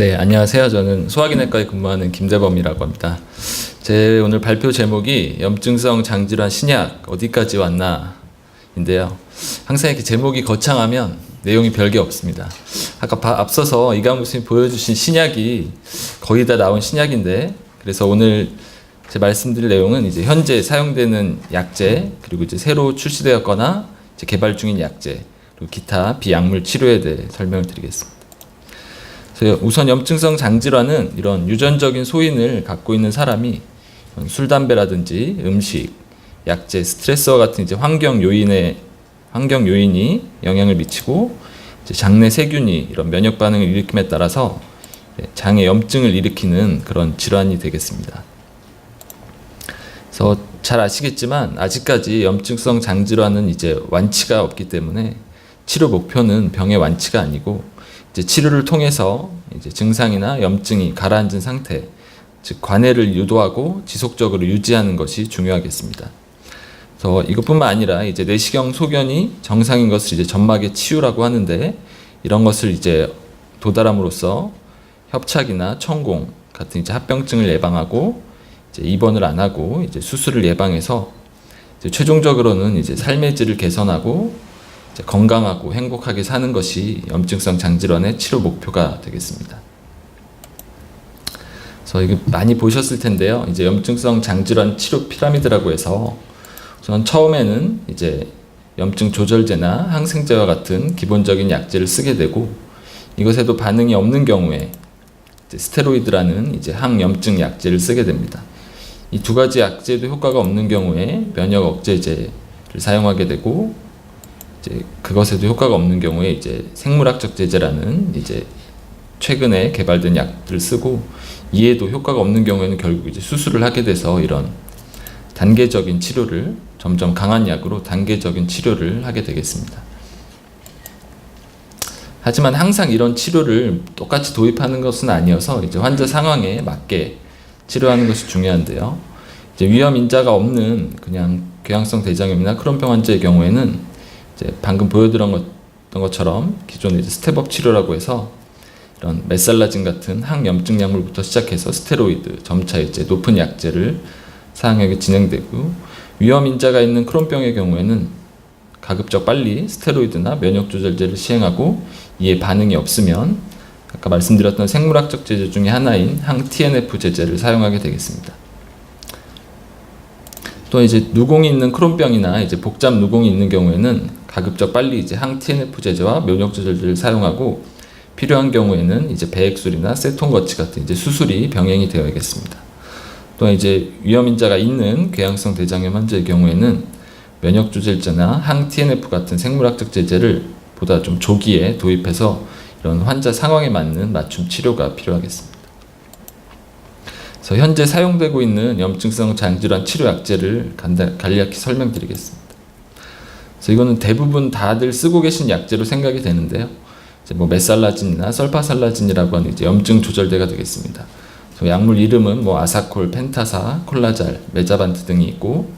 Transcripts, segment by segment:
네, 안녕하세요. 저는 소화기내과에 근무하는 김대범이라고 합니다. 제 오늘 발표 제목이 염증성 장질환 신약 어디까지 왔나인데요. 항상 이렇게 제목이 거창하면 내용이 별게 없습니다. 아까 바- 앞서서 이강무 선생님 보여주신 신약이 거의 다 나온 신약인데 그래서 오늘 제 말씀드릴 내용은 이제 현재 사용되는 약제 그리고 이제 새로 출시되었거나 이제 개발 중인 약제 그리고 기타 비약물 치료에 대해 설명을 드리겠습니다. 그래서 우선 염증성 장질환은 이런 유전적인 소인을 갖고 있는 사람이 술, 담배라든지 음식, 약제, 스트레스와 같은 이제 환경 요인에 환경 요인이 영향을 미치고 장내 세균이 이런 면역 반응을 일으킴에 따라서 장에 염증을 일으키는 그런 질환이 되겠습니다. 그래서 잘 아시겠지만 아직까지 염증성 장질환은 이제 완치가 없기 때문에 치료 목표는 병의 완치가 아니고 치료를 통해서 이제 증상이나 염증이 가라앉은 상태, 즉 관해를 유도하고 지속적으로 유지하는 것이 중요하겠습니다. 그래서 이것뿐만 아니라 이제 내시경 소견이 정상인 것을 이제 점막의 치유라고 하는데 이런 것을 이제 도달함으로써 협착이나 천공 같은 이제 합병증을 예방하고 이제 입원을 안 하고 이제 수술을 예방해서 이제 최종적으로는 이제 삶의 질을 개선하고 건강하고 행복하게 사는 것이 염증성 장질환의 치료 목표가 되겠습니다. 그래서 이거 많이 보셨을 텐데요. 이제 염증성 장질환 치료 피라미드라고 해서 우선 처음에는 이제 염증 조절제나 항생제와 같은 기본적인 약제를 쓰게 되고 이것에도 반응이 없는 경우에 이제 스테로이드라는 이제 항염증 약제를 쓰게 됩니다. 이 두 가지 약제도 효과가 없는 경우에 면역 억제제를 사용하게 되고 이제 그것에도 효과가 없는 경우에 이제 생물학적 제제라는 이제 최근에 개발된 약들을 쓰고 이에도 효과가 없는 경우에는 결국 이제 수술을 하게 돼서 이런 단계적인 치료를 점점 강한 약으로 단계적인 치료를 하게 되겠습니다. 하지만 항상 이런 치료를 똑같이 도입하는 것은 아니어서 이제 환자 상황에 맞게 치료하는 것이 중요한데요. 이제 위험 인자가 없는 그냥 궤양성 대장염이나 크론병 환자의 경우에는 이제 방금 보여드렸던 것처럼 기존의 이제 스텝업 치료라고 해서 이런 메살라진 같은 항염증 약물부터 시작해서 스테로이드, 점차 이제 높은 약제를 사용하게 진행되고 위험 인자가 있는 크론병의 경우에는 가급적 빨리 스테로이드나 면역 조절제를 시행하고 이에 반응이 없으면 아까 말씀드렸던 생물학적 제제 중에 하나인 항 TNF 제제를 사용하게 되겠습니다. 또 이제 누공이 있는 크론병이나 이제 복잡 누공이 있는 경우에는 가급적 빨리 이제 항 TNF 제제와 면역 조절제를 사용하고 필요한 경우에는 이제 배액술이나 세톤거치 같은 이제 수술이 병행이 되어야겠습니다. 또 이제 위험 인자가 있는 궤양성 대장염 환자의 경우에는 면역 조절제나 항 TNF 같은 생물학적 제제를 보다 좀 조기에 도입해서 이런 환자 상황에 맞는 맞춤 치료가 필요하겠습니다. 그래서 현재 사용되고 있는 염증성 장질환 치료 약제를 간략히 설명드리겠습니다. 그래서 이거는 대부분 다들 쓰고 계신 약제로 생각이 되는데요. 뭐 메살라진이나 설파살라진이라고 하는 이제 염증 조절제가 되겠습니다. 약물 이름은 뭐 아사콜, 펜타사, 콜라잘, 메자반트 등이 있고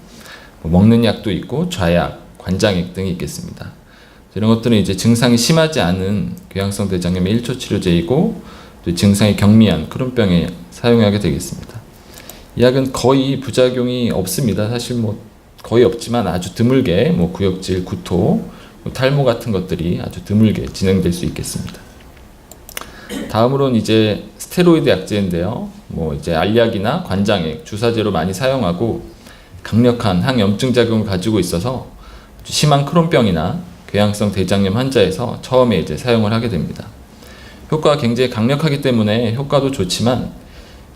뭐 먹는 약도 있고 좌약, 관장액 등이 있겠습니다. 이런 것들은 이제 증상이 심하지 않은 궤양성 대장염의 1초 치료제이고 또 증상이 경미한 크론병에 사용하게 되겠습니다. 이 약은 거의 부작용이 없습니다. 사실 뭐 거의 없지만 아주 드물게 뭐 구역질, 구토, 뭐 탈모 같은 것들이 아주 드물게 진행될 수 있겠습니다. 다음으로는 이제 스테로이드 약제인데요. 뭐 이제 알약이나 관장액, 주사제로 많이 사용하고 강력한 항염증 작용을 가지고 있어서 심한 크론병이나 궤양성 대장염 환자에서 처음에 이제 사용을 하게 됩니다. 효과가 굉장히 강력하기 때문에 효과도 좋지만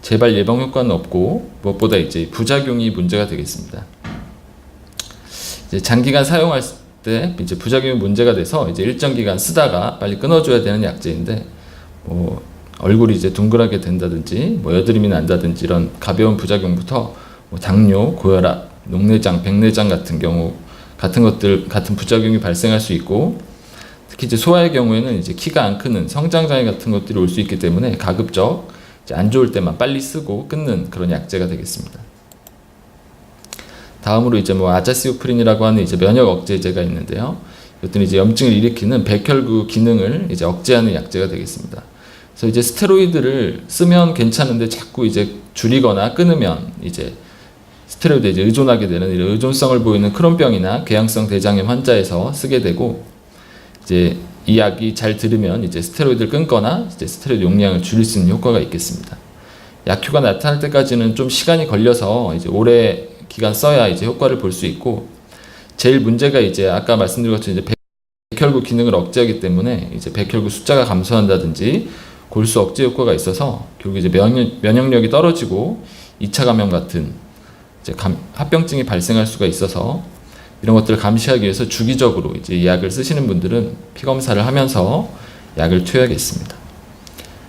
재발 예방 효과는 없고 무엇보다 이제 부작용이 문제가 되겠습니다. 장기간 사용할 때 이제 부작용이 문제가 돼서 이제 일정 기간 쓰다가 빨리 끊어줘야 되는 약제인데 뭐 얼굴이 이제 둥그랗게 된다든지 뭐 여드름이 난다든지 이런 가벼운 부작용부터 뭐 당뇨, 고혈압, 녹내장, 백내장 같은 경우 같은 것들 같은 부작용이 발생할 수 있고 특히 이제 소아의 경우에는 이제 키가 안 크는 성장 장애 같은 것들이 올 수 있기 때문에 가급적 안 좋을 때만 빨리 쓰고 끊는 그런 약제가 되겠습니다. 다음으로 이제 뭐 아자시오프린이라고 하는 이제 면역 억제제가 있는데요. 이것들은 이제 염증을 일으키는 백혈구 기능을 이제 억제하는 약제가 되겠습니다. 그래서 이제 스테로이드를 쓰면 괜찮은데 자꾸 이제 줄이거나 끊으면 이제 스테로이드에 이제 의존하게 되는 이런 의존성을 보이는 크론병이나 궤양성 대장염 환자에서 쓰게 되고 이제 이 약이 잘 들으면 이제 스테로이드를 끊거나 이제 스테로이드 용량을 줄일 수 있는 효과가 있겠습니다. 약효가 나타날 때까지는 좀 시간이 걸려서 이제 오래 기간 써야 이제 효과를 볼 수 있고 제일 문제가 이제 아까 말씀드린 것처럼 이제 백혈구 기능을 억제하기 때문에 이제 백혈구 숫자가 감소한다든지 골수 억제 효과가 있어서 결국 이제 면역, 면역력이 떨어지고 2차 감염 같은 이제 감, 합병증이 발생할 수가 있어서 이런 것들을 감시하기 위해서 주기적으로 이제 이 약을 쓰시는 분들은 피 검사를 하면서 약을 투여하겠습니다.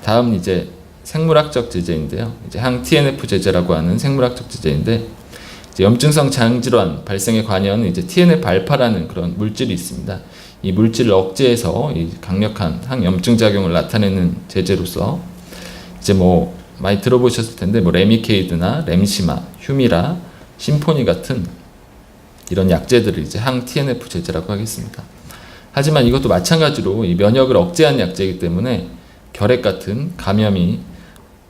다음 이제 생물학적 제제인데요. 이제 항 TNF 제제라고 하는 생물학적 제제인데 염증성 장질환 발생에 관여하는 이제 TNF 알파라는 그런 물질이 있습니다. 이 물질을 억제해서 이 강력한 항염증 작용을 나타내는 제제로서 이제 뭐 많이 들어보셨을 텐데 뭐 레미케이드나 렘시마, 휴미라, 심포니 같은 이런 약제들을 이제 항 TNF 제제라고 하겠습니다. 하지만 이것도 마찬가지로 이 면역을 억제한 약제이기 때문에 결핵 같은 감염이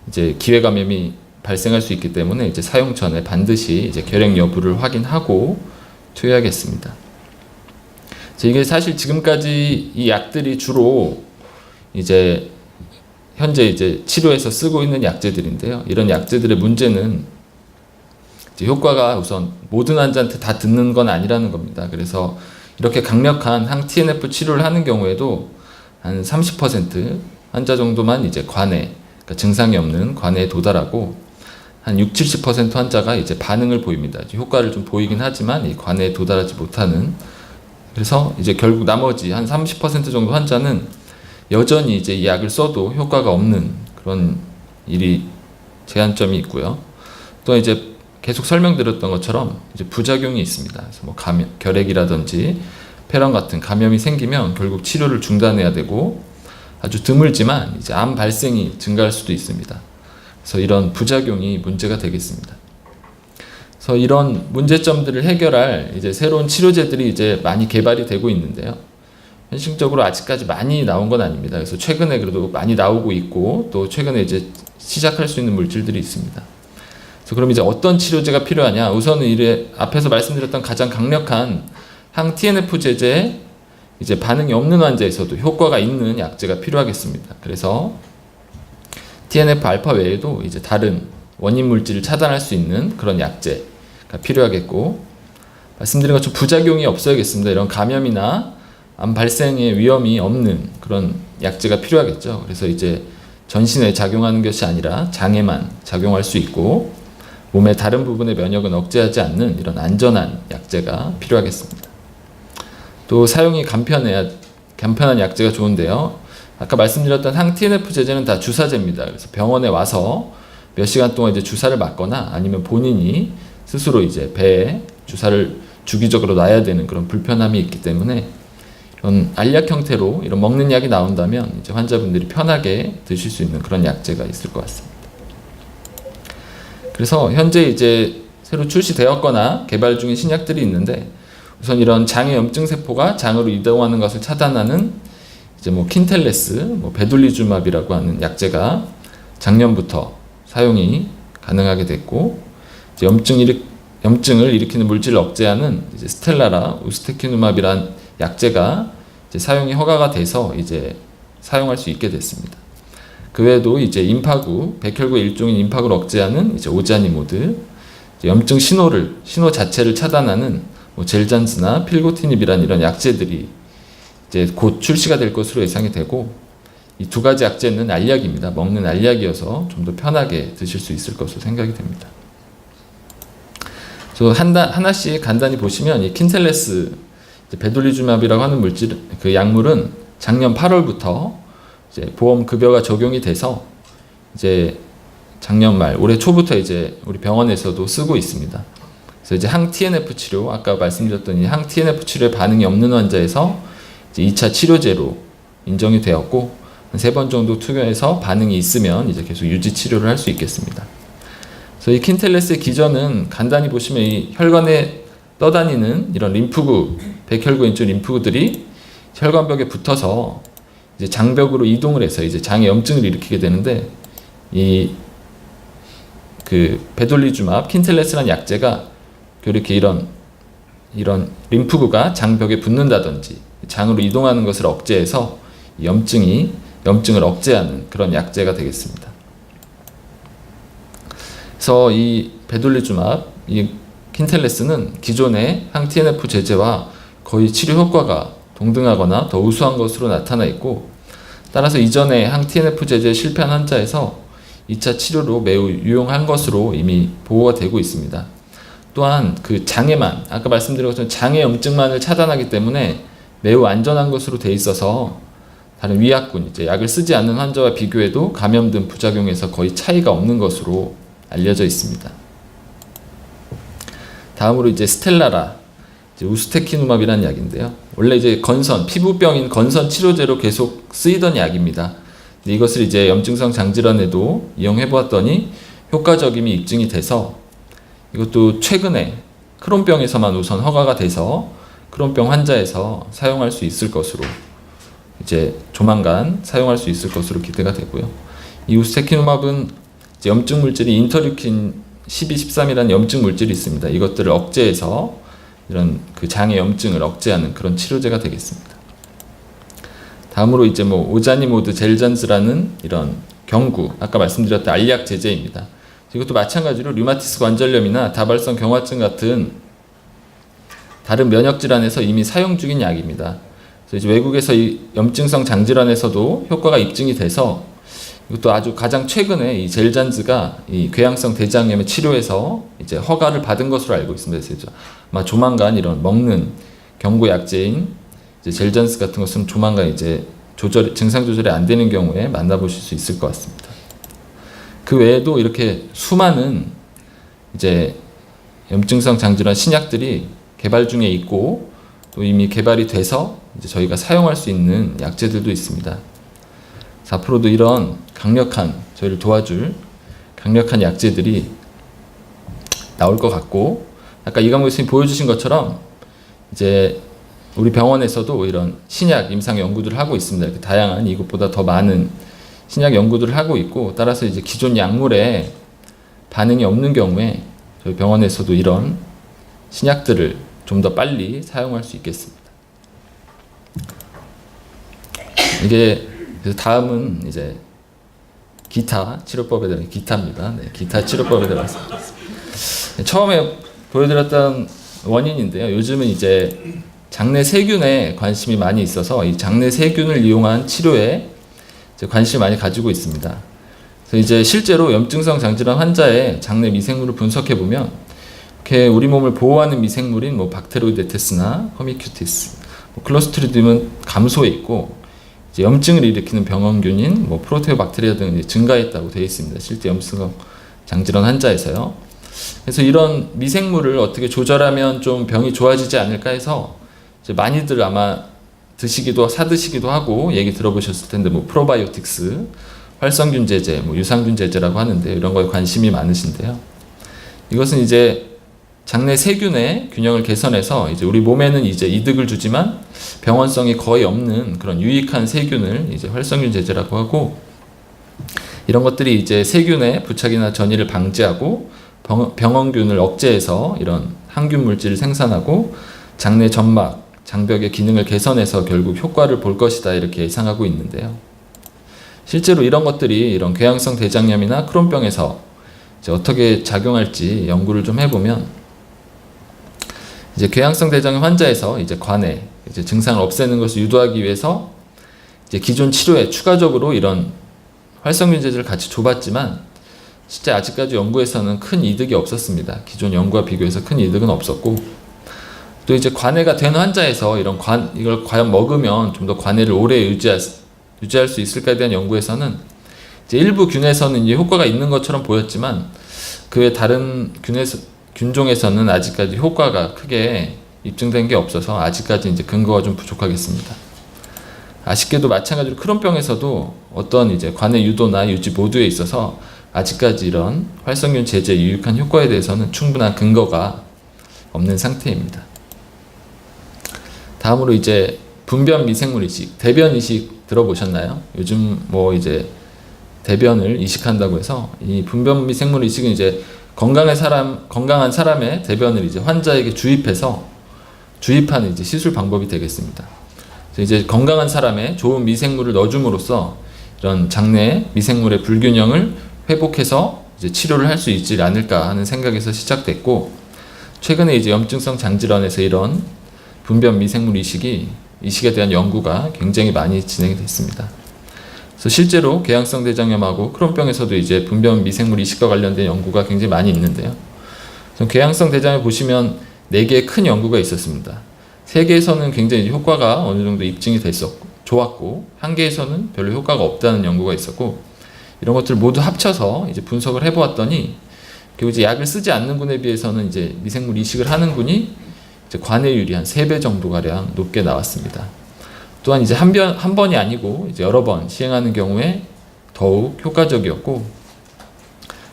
이제 기회 감염이 발생할 수 있기 때문에 이제 사용 전에 반드시 이제 결핵 여부를 확인하고 투여하겠습니다. 이게 사실 지금까지 이 약들이 주로 이제 현재 이제 치료에서 쓰고 있는 약제들인데요. 이런 약제들의 문제는 효과가 우선 모든 환자한테 다 듣는 건 아니라는 겁니다. 그래서 이렇게 강력한 항 TNF 치료를 하는 경우에도 한 30% 환자 정도만 이제 관해 그러니까 증상이 없는 관해에 도달하고 한 6, 70% 환자가 이제 반응을 보입니다. 효과를 좀 보이긴 하지만 이 관해에 도달하지 못하는 그래서 이제 결국 나머지 한 30% 정도 환자는 여전히 이제 이 약을 써도 효과가 없는 그런 일이 제한점이 있고요. 또 이제 계속 설명드렸던 것처럼 이제 부작용이 있습니다. 그래서 뭐 감염, 결핵이라든지 폐렴 같은 감염이 생기면 결국 치료를 중단해야 되고 아주 드물지만 이제 암 발생이 증가할 수도 있습니다. 그래서 이런 부작용이 문제가 되겠습니다. 그래서 이런 문제점들을 해결할 이제 새로운 치료제들이 이제 많이 개발이 되고 있는데요. 현실적으로 아직까지 많이 나온 건 아닙니다. 그래서 최근에 그래도 많이 나오고 있고 또 최근에 이제 시작할 수 있는 물질들이 있습니다. 그래서 그럼 이제 어떤 치료제가 필요하냐? 우선은 이래 앞에서 말씀드렸던 가장 강력한 항 TNF 제제 이제 반응이 없는 환자에서도 효과가 있는 약제가 필요하겠습니다. 그래서 TNF 알파 외에도 이제 다른 원인 물질을 차단할 수 있는 그런 약제가 필요하겠고 말씀드린 것처럼 부작용이 없어야겠습니다. 이런 감염이나 암 발생의 위험이 없는 그런 약제가 필요하겠죠. 그래서 이제 전신에 작용하는 것이 아니라 장에만 작용할 수 있고 몸의 다른 부분의 면역은 억제하지 않는 이런 안전한 약제가 필요하겠습니다. 또 사용이 간편해야 간편한 약제가 좋은데요. 아까 말씀드렸던 항 TNF 제제는 다 주사제입니다. 그래서 병원에 와서 몇 시간 동안 이제 주사를 맞거나 아니면 본인이 스스로 이제 배에 주사를 주기적으로 놔야 되는 그런 불편함이 있기 때문에 이런 알약 형태로 이런 먹는 약이 나온다면 이제 환자분들이 편하게 드실 수 있는 그런 약제가 있을 것 같습니다. 그래서 현재 이제 새로 출시되었거나 개발 중인 신약들이 있는데 우선 이런 장의 염증 세포가 장으로 이동하는 것을 차단하는 이제 뭐 킨텔레스, 뭐 베둘리주맙이라고 하는 약제가 작년부터 사용이 가능하게 됐고 염증 일으, 염증을 일으키는 물질을 억제하는 스텔라라 우스테키누맙이란 약제가 사용이 허가가 돼서 이제 사용할 수 있게 됐습니다. 그 외에도 이제 임파구, 백혈구 일종인 임파구를 억제하는 이제 오자니모드, 염증 신호를 신호 자체를 차단하는 뭐 젤잔스나 필고티닙이란 이런 약제들이 이제 곧 출시가 될 것으로 예상이 되고 이 두 가지 약제는 알약입니다. 먹는 알약이어서 좀 더 편하게 드실 수 있을 것으로 생각이 됩니다. 저 한다, 하나 씩 간단히 보시면 이 킨텔레스 베돌리주맙이라고 하는 물질 그 약물은 작년 8월부터 이제 보험 급여가 적용이 돼서 이제 작년 말 올해 초부터 이제 우리 병원에서도 쓰고 있습니다. 그래서 이제 항 TNF 치료 아까 말씀드렸던 이 항 TNF 치료에 반응이 없는 환자에서 이제 2차 치료제로 인정이 되었고 세번 정도 투여해서 반응이 있으면 이제 계속 유지 치료를 할 수 있겠습니다. 그래서 이 킨텔레스의 기전은 간단히 보시면 이 혈관에 떠다니는 이런 림프구, 백혈구인 쪽 림프구들이 혈관벽에 붙어서 이제 장벽으로 이동을 해서 이제 장에 염증을 일으키게 되는데 이 그 베돌리주맙 킨텔레스라는 약제가 이렇게 이런 이런 림프구가 장벽에 붙는다든지 장으로 이동하는 것을 억제해서 이 염증이 염증을 억제하는 그런 약제가 되겠습니다. 그래서 이 베돌리주맙, 이 킨텔레스는 기존의 항 TNF 제제와 거의 치료 효과가 동등하거나 더 우수한 것으로 나타나 있고 따라서 이전에 항 TNF 제제에 실패한 환자에서 2차 치료로 매우 유용한 것으로 이미 보고가 되고 있습니다. 또한 그 장애만 아까 말씀드린 것처럼 장애 염증만을 차단하기 때문에 매우 안전한 것으로 돼 있어서 다른 위약군 이제 약을 쓰지 않는 환자와 비교해도 감염 등 부작용에서 거의 차이가 없는 것으로 알려져 있습니다. 다음으로 이제 스텔라라 이제 우스테키누맙이라는 약인데요. 원래 이제 건선 피부병인 건선 치료제로 계속 쓰이던 약입니다. 근데 이것을 이제 염증성 장질환에도 이용해 보았더니 효과적임이 입증이 돼서 이것도 최근에 크론병에서만 우선 허가가 돼서 크론병 환자에서 사용할 수 있을 것으로 이제 조만간 사용할 수 있을 것으로 기대가 되고요. 이 우스테키누맙은 염증 물질이 인터류킨 12, 13이라는 염증 물질이 있습니다. 이것들을 억제해서 이런 그 장의 염증을 억제하는 그런 치료제가 되겠습니다. 다음으로 이제 뭐 오자니모드 젤잔즈라는 이런 경구 아까 말씀드렸던 알약 제제입니다. 이것도 마찬가지로 류마티스 관절염이나 다발성 경화증 같은 다른 면역 질환에서 이미 사용 중인 약입니다. 그래서 외국에서 이 염증성 장질환에서도 효과가 입증이 돼서 이것도 아주 가장 최근에 이 젤잔즈가 이 궤양성 대장염의 치료에서 이제 허가를 받은 것으로 알고 있습니다. 그래서 아마 조만간 이런 먹는 경구 약제인 이제 젤잔스 같은 것은 조만간 이제 조절 증상 조절이 안 되는 경우에 만나보실 수 있을 것 같습니다. 그 외에도 이렇게 수많은 이제 염증성 장질환 신약들이 개발 중에 있고 또 이미 개발이 돼서 이제 저희가 사용할 수 있는 약제들도 있습니다. 앞으로도 이런 강력한 저희를 도와줄 강력한 약제들이 나올 것 같고 아까 이강무 교수님 보여주신 것처럼 이제 우리 병원에서도 이런 신약 임상 연구들을 하고 있습니다. 다양한 이것보다 더 많은 신약 연구들을 하고 있고 따라서 이제 기존 약물에 반응이 없는 경우에 저희 병원에서도 이런 신약들을 좀 더 빨리 사용할 수 있겠습니다. 이게 다음은 이제 기타 치료법에 대한 기타입니다. 네, 기타 치료법에 대한 말씀드리겠습니다. 처음에 보여드렸던 원인인데요. 요즘은 이제 장내 세균에 관심이 많이 있어서 이 장내 세균을 이용한 치료에 관심을 많이 가지고 있습니다. 그래서 이제 실제로 염증성 장질환 환자의 장내 미생물을 분석해 보면 이렇게 우리 몸을 보호하는 미생물인 뭐 박테로이데테스나 허미큐티스, 뭐 클로스트리디움은 감소해 있고 염증을 일으키는 병원균인 뭐 프로테오박테리아 등이 증가했다고 되어 있습니다. 실제 염증성 장질환 환자에서요. 그래서 이런 미생물을 어떻게 조절하면 좀 병이 좋아지지 않을까 해서 많이들 아마 드시기도 사 드시기도 하고 얘기 들어보셨을 텐데 뭐 프로바이오틱스, 활성균 제제, 뭐 유산균 제제라고 하는데 이런 거에 관심이 많으신데요. 이것은 이제 장내 세균의 균형을 개선해서 이제 우리 몸에는 이제 이득을 주지만 병원성이 거의 없는 그런 유익한 세균을 이제 활성균 제제라고 하고 이런 것들이 이제 세균의 부착이나 전이를 방지하고 병원균을 억제해서 이런 항균 물질을 생산하고 장내 점막, 장벽의 기능을 개선해서 결국 효과를 볼 것이다 이렇게 예상하고 있는데요. 실제로 이런 것들이 이런 궤양성 대장염이나 크론병에서 어떻게 작용할지 연구를 좀 해보면 이제 궤양성 대장염 환자에서 이제 관해 이제 증상을 없애는 것을 유도하기 위해서 이제 기존 치료에 추가적으로 이런 활성균 제제를 같이 줘봤지만 실제 아직까지 연구에서는 큰 이득이 없었습니다. 기존 연구와 비교해서 큰 이득은 없었고 또 이제 관해가 된 환자에서 이런 관 이걸 과연 먹으면 좀 더 관해를 오래 유지할, 유지할 수 있을까에 대한 연구에서는 이제 일부 균에서는 이제 효과가 있는 것처럼 보였지만 그 외 다른 균에서 균종에서는 아직까지 효과가 크게 입증된 게 없어서 아직까지 이제 근거가 좀 부족하겠습니다. 아쉽게도 마찬가지로 크론병에서도 어떤 이제 관의 유도나 유지 모두에 있어서 아직까지 이런 활성균 제제 유익한 효과에 대해서는 충분한 근거가 없는 상태입니다. 다음으로 이제 분변 미생물 이식, 대변 이식 들어보셨나요? 요즘 뭐 이제 대변을 이식한다고 해서 이 분변 미생물 이식은 이제 건강한 사람 건강한 사람의 대변을 이제 환자에게 주입해서 주입하는 이제 시술 방법이 되겠습니다. 이제 건강한 사람의 좋은 미생물을 넣어줌으로써 이런 장내 미생물의 불균형을 회복해서 이제 치료를 할 수 있지 않을까 하는 생각에서 시작됐고 최근에 이제 염증성 장질환에서 이런 분변 미생물 이식이 이식에 대한 연구가 굉장히 많이 진행이 됐습니다. 그래서 실제로 궤양성 대장염하고 크론병에서도 이제 분변 미생물 이식과 관련된 연구가 굉장히 많이 있는데요. 궤양성 대장염 보시면 네 개의 큰 연구가 있었습니다. 세 개에서는 굉장히 효과가 어느 정도 입증이 됐었고 좋았고 한 개에서는 별로 효과가 없다는 연구가 있었고 이런 것들을 모두 합쳐서 이제 분석을 해보았더니 결국 이제 약을 쓰지 않는 군에 비해서는 이제 미생물 이식을 하는 군이 이제 관해율이 한세배 정도 가량 높게 나왔습니다. 또한 이제 한, 번, 한 번이 아니고 이제 여러 번 시행하는 경우에 더욱 효과적이었고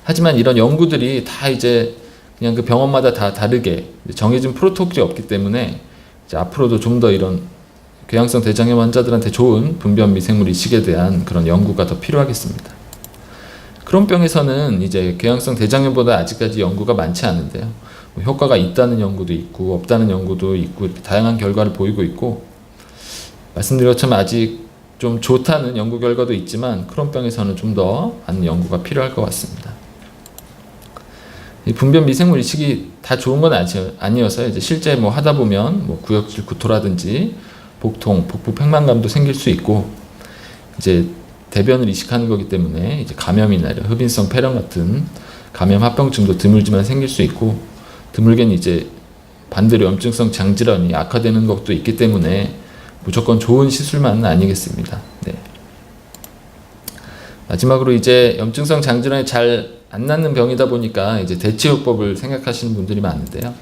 하지만 이런 연구들이 다 이제 그냥 그 병원마다 다 다르게 정해진 프로토콜이 없기 때문에 앞으로도 좀 더 이런 궤양성 대장염 환자들한테 좋은 분변 미생물 이식에 대한 그런 연구가 더 필요하겠습니다. 크론병에서는 이제 궤양성 대장염보다 아직까지 연구가 많지 않은데요. 뭐 효과가 있다는 연구도 있고 없다는 연구도 있고 다양한 결과를 보이고 있고 것처럼 아직 좀 좋다는 연구 결과도 있지만 크론병에서는 좀 더 많은 연구가 필요할 것 같습니다. 이 분변 미생물 이식이 다 좋은 건 아니- 아니어서 이제 실제 뭐 하다 보면 뭐 구역질 구토라든지 복통, 복부 팽만감도 생길 수 있고 이제 대변을 이식하는 거기 때문에 이제 감염이나 흡인성 폐렴 같은 감염 합병증도 드물지만 생길 수 있고 드물게는 이제 반대로 염증성 장질환이 악화되는 것도 있기 때문에 무조건 좋은 시술만은 아니겠습니다. 네. 마지막으로 이제 염증성 장질환이 잘 안 낫는 병이다 보니까 이제 대치요법을 생각하시는 분들이 많은데요.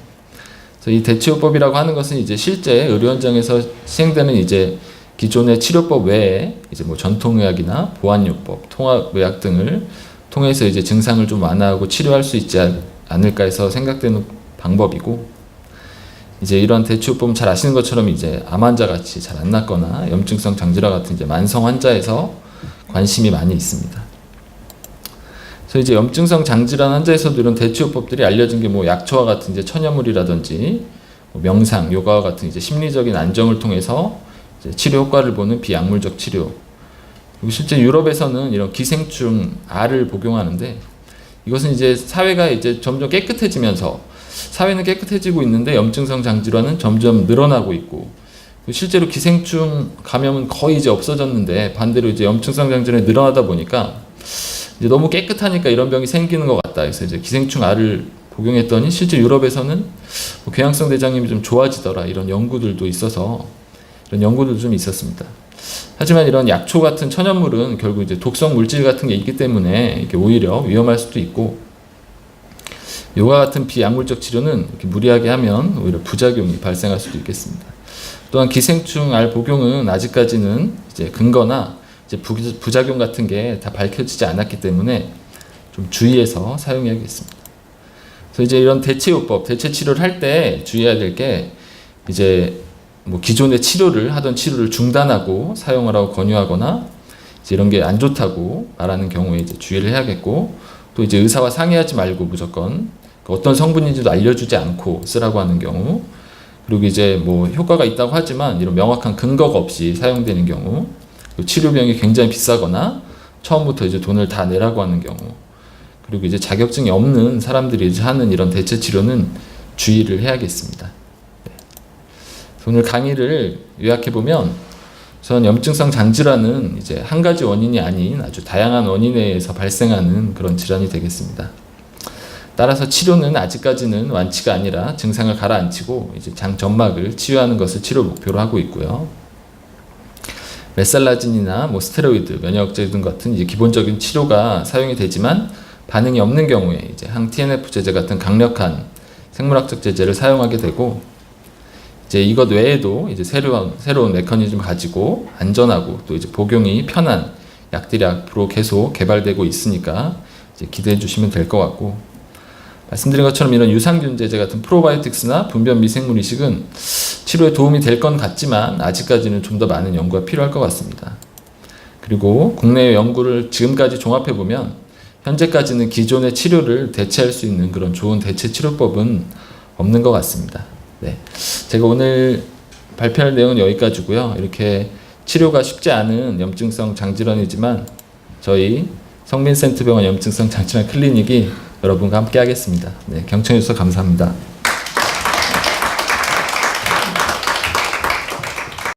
그래서 이 대치요법이라고 하는 것은 이제 실제 의료 현장에서 시행되는 이제 기존의 치료법 외에 이제 뭐 전통의학이나 보안요법, 통합의학 등을 통해서 이제 증상을 좀 완화하고 치료할 수 있지 않- 않을까 해서 생각되는 방법이고 이제 이런 대치요법은 잘 아시는 것처럼 이제 암 환자 같이 잘 안 낫거나 염증성 장질환 같은 이제 만성 환자에서 관심이 많이 있습니다. 그래서 이제 염증성 장질환 환자에서도 이런 대치요법들이 알려진 게 뭐 약초와 같은 이제 천연물이라든지 뭐 명상, 요가와 같은 이제 심리적인 안정을 통해서 치료 효과를 보는 비약물적 치료. 실제 유럽에서는 이런 기생충 알을 복용하는데 이것은 이제 사회가 이제 점점 깨끗해지면서 사회는 깨끗해지고 있는데 염증성 장질환은 점점 늘어나고 있고 실제로 기생충 감염은 거의 이제 없어졌는데 반대로 이제 염증성 장질환이 늘어나다 보니까 이제 너무 깨끗하니까 이런 병이 생기는 것 같다. 그래서 이제 기생충 알을 복용했더니 실제 유럽에서는 뭐 궤양성 대장염이 좀 좋아지더라 이런 연구들도 있어서 이런 연구들도 좀 있었습니다. 하지만 이런 약초 같은 천연물은 결국 이제 독성 물질 같은 게 있기 때문에 이게 오히려 위험할 수도 있고 요가 같은 비약물적 치료는 무리하게 하면 오히려 부작용이 발생할 수도 있겠습니다. 또한 기생충 알 복용은 아직까지는 이제 근거나 이제 부, 부작용 같은 게 다 밝혀지지 않았기 때문에 좀 주의해서 사용해야겠습니다. 그래서 이제 이런 대체요법, 대체 치료를 할 때 주의해야 될 게 이제 뭐 기존의 치료를 하던 치료를 중단하고 사용하라고 권유하거나 이제 이런 게 안 좋다고 말하는 경우에 이제 주의를 해야겠고 또 이제 의사와 상의하지 말고 무조건 그 어떤 성분인지도 알려주지 않고 쓰라고 하는 경우 그리고 이제 뭐 효과가 있다고 하지만 이런 명확한 근거가 없이 사용되는 경우 그리고 치료 비용이 굉장히 비싸거나 처음부터 이제 돈을 다 내라고 하는 경우 그리고 이제 자격증이 없는 사람들이 이제 하는 이런 대체 치료는 주의를 해야겠습니다. 네. 오늘 강의를 요약해 보면 우선 염증성 장질환은 이제 한 가지 원인이 아닌 아주 다양한 원인에 의해서 발생하는 그런 질환이 되겠습니다. 따라서 치료는 아직까지는 완치가 아니라 증상을 가라앉히고 이제 장 점막을 치유하는 것을 치료 목표로 하고 있고요. 메살라진이나 뭐 스테로이드, 면역제 등 같은 이제 기본적인 치료가 사용이 되지만 반응이 없는 경우에 이제 항 TNF 제제 같은 강력한 생물학적 제제를 사용하게 되고 이제 이것 외에도 이제 새로운 새로운 메커니즘 가지고 안전하고 또 이제 복용이 편한 약들이 앞으로 계속 개발되고 있으니까 기대해 주시면 될 것 같고 말씀드린 것처럼 이런 유산균 제제 같은 프로바이오틱스나 분변 미생물 이식은 치료에 도움이 될 건 같지만 아직까지는 좀 더 많은 연구가 필요할 것 같습니다. 그리고 국내 연구를 지금까지 종합해 보면 현재까지는 기존의 치료를 대체할 수 있는 그런 좋은 대체 치료법은 없는 것 같습니다. 네. 제가 오늘 발표할 내용은 여기까지고요. 이렇게 치료가 쉽지 않은 염증성 장질환이지만 저희 성민센터병원 염증성 장질환 클리닉이 여러분과 함께 하겠습니다. 네, 경청해 주셔서 감사합니다.